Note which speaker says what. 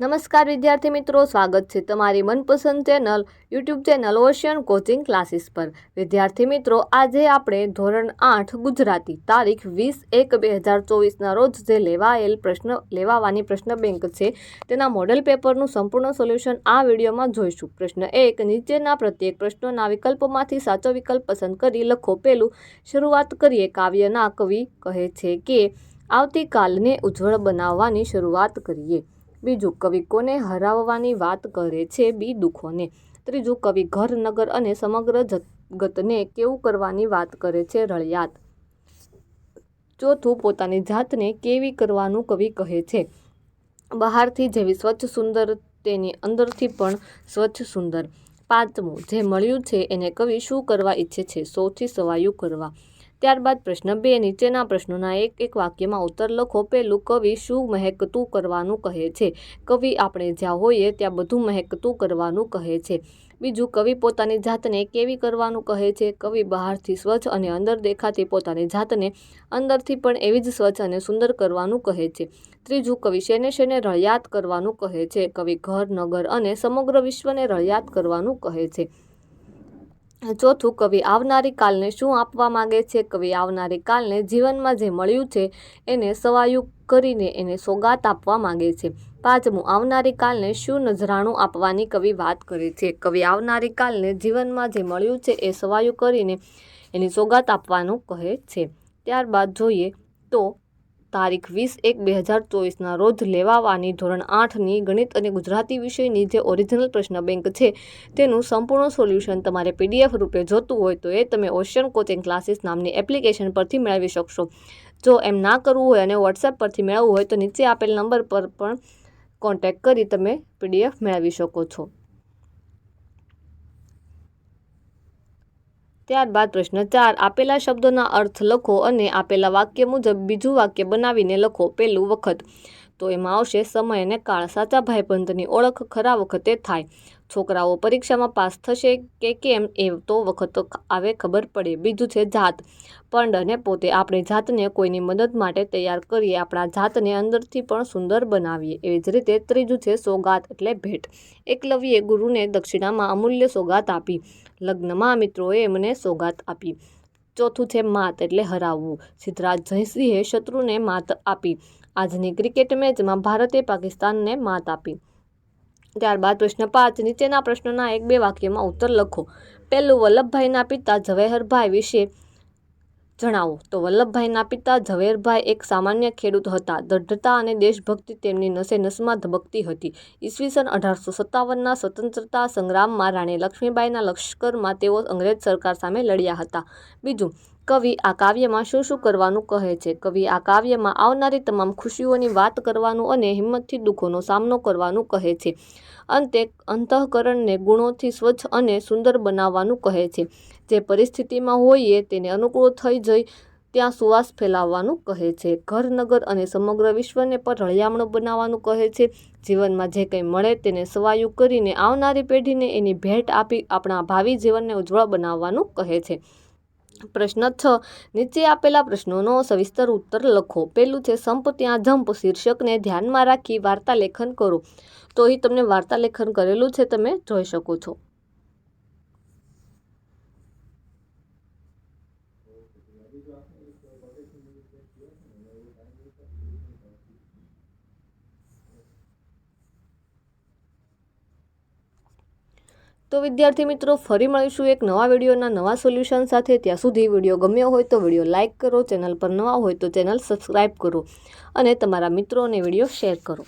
Speaker 1: નમસ્કાર વિદ્યાર્થી મિત્રો, સ્વાગત છે તમારી મનપસંદ channel YouTube channel ocean coaching classes પર. વિદ્યાર્થી મિત્રો, આજે આપણે ધોરણ આઠ, ગુજરાતી તારીખ વીસ એક બે હજાર ચોવીસના રોજ જે લેવાયેલ પ્રશ્ન, લેવાવાની પ્રશ્ન બેંક છે, તેના મોડેલ પેપરનું સંપૂર્ણ સોલ્યુશન આ વિડીયોમાં જોઈશું. પ્રશ્ન એક, નીચેના પ્રત્યેક પ્રશ્નોના વિકલ્પોમાંથી સાચો વિકલ્પ પસંદ કરી લખો. પેલું, શરૂઆત કરીએ કાવ્યના કવિ કહે છે કે, આવતીકાલને ઉજ્જવળ બનાવવાની શરૂઆત કરીએ. બીજું કવિ કોને હરાવવાની વાત કરે છે બી દુઃખોને? ત્રીજું કવિ ઘર, નગર અને સમગ્ર જગતને કેવું કરવાની વાત કરે છે રળિયાત? ચોથું, પોતાની જાતને કેવી કરવાનું કવિ કહે છે? બહારથી જેવી સ્વચ્છ સુંદર, તેની અંદરથી પણ સ્વચ્છ સુંદર. પાંચમું, જે મળ્યું છે એને કવિ શું કરવા ઈચ્છે છે? સૌથી સવાયું કરવા. ત્યારબાદ પ્રશ્ન બે, નીચેના પ્રશ્નોના એક એક વાક્યમાં ઉત્તર લખો. પેલું કવિ, શું મહેકતું કરવાનું કહે છે? કવિ, આપણે જ્યાં હોઈએ ત્યાં બધું મહેકતું કરવાનું કહે છે. બીજું, કવિ પોતાની જાતને કેવી કરવાનું કહે છે? કવિ, બહારથી સ્વચ્છ અને અંદર દેખાતી પોતાની જાતને અંદરથી પણ એવી જ સ્વચ્છ અને સુંદર કરવાનું કહે છે. ત્રીજું, કવિ શેને શેને રળિયાત કરવાનું કહે છે? કવિ, ઘર, નગર અને સમગ્ર વિશ્વને રળિયાત કરવાનું કહે છે. ચોથું કવિ આવનારી કાલને શું આપવા માંગે છે? કવિ આવનારી કાલને જીવનમાં જે મળ્યું છે, એને સવાયું કરીને એને સોગાત આપવા માંગે છે. પાંચમું, આવનારી કાલને શું નજરાણું આપવાની કવિ વાત કરે છે? કવિ આવનારી કાલને જીવનમાં જે મળ્યું છે, એ સવાયું કરીને એની સોગાત આપવાનું કહે છે. ત્યારબાદ જોઈએ તો તારીખ વીસ એક બે હજાર ચોવીસના રોજ લેવાવાની ધોરણ આઠની ગણિત અને ગુજરાતી વિષયની જે ઓરિજિનલ પ્રશ્ન બેંક છે, તેનું સંપૂર્ણ સોલ્યુશન તમારે પીડીએફ રૂપે જોતું હોય તો એ તમે ઓશિયન કોચિંગ ક્લાસીસ નામની એપ્લિકેશન પરથી મેળવી શકશો. જો એમ ના કરવું હોય અને વોટ્સએપ પરથી મેળવવું હોય તો નીચે આપેલ નંબર પર પણ કોન્ટેક્ટ કરી તમે પીડીએફ મેળવી શકો છો. ત્યારબાદ પ્રશ્ન ચાર, આપેલા શબ્દોના અર્થ લખો અને આપેલા વાક્ય મુજબ બીજું વાક્ય બનાવીને લખો પહેલું વખત. તો એમાં આવશે સમય અને કાળ. સાચા ભાઈબંધની ઓળખ ખરા વખતે થાય. છોકરાઓ પરીક્ષામાં પાસ થશે કે કેમ એ તો વખત આવે ખબર પડે. બીજું છે જાત. પણ અને પોતે આપણે જાતને કોઈની મદદ માટે તૈયાર કરીએ. આપણા જાતને અંદરથી પણ સુંદર બનાવીએ. એવી જ રીતે ત્રીજું છે સોગાત એટલે ભેટ. એકલવ્યે ગુરુને દક્ષિણામાં અમૂલ્ય સોગાત આપી. લગ્નમાં મિત્રોએ એમને સોગાત આપી. ચોથું છે માત એટલે હરાવવું. સિદ્ધરાજ જયસિંહે શત્રુને માત આપી. આજની ક્રિકેટ મેચમાં ભારતે પાકિસ્તાનને માત આપી. ત્યારબાદ પ્રશ્ન પાંચ, નીચેના પ્રશ્નોના એક બે વાક્યમાં ઉત્તર લખો. પહેલું, વલ્લભભાઈના પિતા ઝવેહરભાઈ વિશે જણાવો. તો વલ્લભભાઈના પિતા ઝવેરભાઈ એક સામાન્ય ખેડૂત હતા. દૃઢતા અને દેશભક્તિ તેમની નસે નસમાં ધબકતી હતી. ઈસવીસન અઢારસો સત્તાવનના સ્વતંત્રતા સંગ્રામમાં રાણી લક્ષ્મીબાઈના લશ્કરમાં તેઓ અંગ્રેજ સરકાર સામે લડ્યા હતા. બીજું કવિ આ કાવ્યમાં શું શું કરવાનું કહે છે? કવિ આ કાવ્યમાં આવનારી તમામ ખુશીઓની વાત કરવાનું અને હિંમતથી દુઃખોનો સામનો કરવાનું કહે છે. અંતે અંતઃકરણને ગુણોથી સ્વચ્છ અને સુંદર બનાવવાનું કહે છે. જે પરિસ્થિતિમાં હોઈએ તેને અનુકૂળ થઈ જઈ ત્યાં સુવાસ ફેલાવવાનું કહે છે. ઘર, નગર અને સમગ્ર વિશ્વને પણ રળિયામણું બનાવવાનું કહે છે. જીવનમાં જે કંઈ મળે તેને સવાયું કરીને આવનારી પેઢીને એની ભેટ આપી આપણા ભાવિ જીવનને ઉજ્જવળ બનાવવાનું કહે છે. પ્રશ્ન છ. નીચે આપેલા પ્રશ્નોનો સવિસ્તર ઉત્તર લખો. પેલું છે, સંપ ત્યાં જંપ શીર્ષકને ધ્યાનમાં રાખી વાર્તા લેખન કરો. તો અહીં તમને વાર્તા લેખન કરેલું છે, તમે જોઈ શકો છો. તો વિદ્યાર્થી મિત્રો, ફરી મળીશું એક નવા વિડીયોના નવા સોલ્યુશન સાથે. ત્યાં સુધી વીડિયો ગમ્યો હોય તો વીડિયો લાઇક કરો, ચેનલ પર નવા હોય તો ચેનલ સબસ્ક્રાઈબ કરો અને તમારા મિત્રોને વીડિયો શેર કરો.